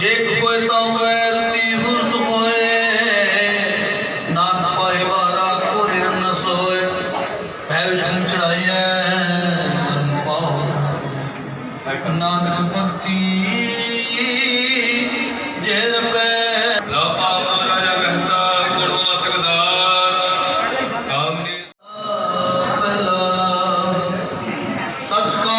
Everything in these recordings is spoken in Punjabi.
शेख कोई तो बैरती हुर्त मोए नान पाए बारा को दिन न सोए पैर झूम चढ़ाइए सुन पाओ नानक भक्ति जेर पे लापा महाराजा कहता गुरुआ सकदा हमने पहला सच का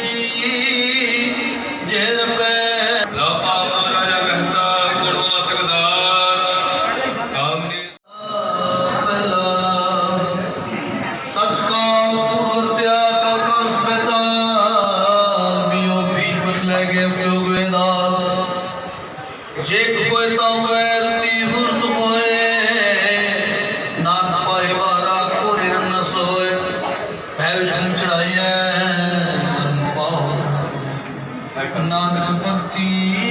ਕੇ ਉਪਯੋਗ ਵੇਦਾਲ ਜੇ ਕੋਈ ਤਾਂ ਵੈਰਤੀ ਹੁਰਤ ਹੋਏ। ਨਾਨ ਪਾਏ ਬਾਰਾ ਕੋਰਿ ਰਨ ਸੋਏ। ਪੈ ਵਿਸ਼ਨ ਚੜਾਈਐ ਸਰਨ ਪਾਉ ਨਾਨਕ ਭਗਤੀ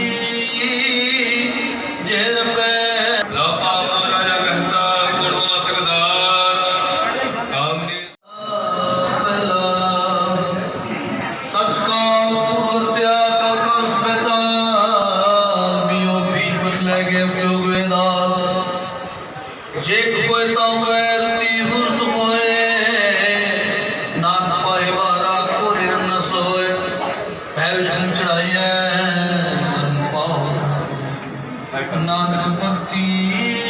ਜੇ ਕੋਈ ਤਾਂ ਵੈਰਤੀ ਹੁਰਤ ਹੋਏ ਨਾਨ ਪਾਏ ਬਾਰਾ ਕੋਰਿ ਰਨ ਸੋਏ ਪੈ ਵਿਸ਼ਨ ਚੜਾਈਐ ਸਰਨ ਨਾਨਕ ਭਗਤੀ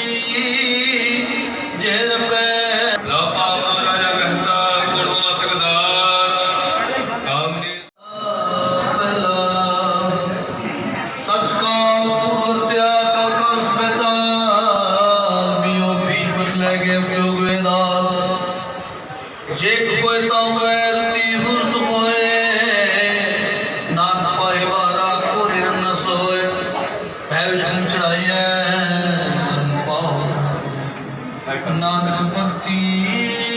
ਲੈ ਕੇ ਉਪਯੋਗ ਵੇਦਾਲ ਜੇ ਕੋਈ ਤਾਂ ਵੈਰਤੀ ਹੁਰਤ ਹੋਏ। ਨਾਨ ਪਾਏ ਬਾਰਾ ਕੋਰਿ ਰਨ ਸੋਏ। ਪੈ ਵਿਸ਼ਨ ਚੜਾਈਐ ਸਰਨ ਪਾਉ ਨਾਨਕ ਭਗਤੀ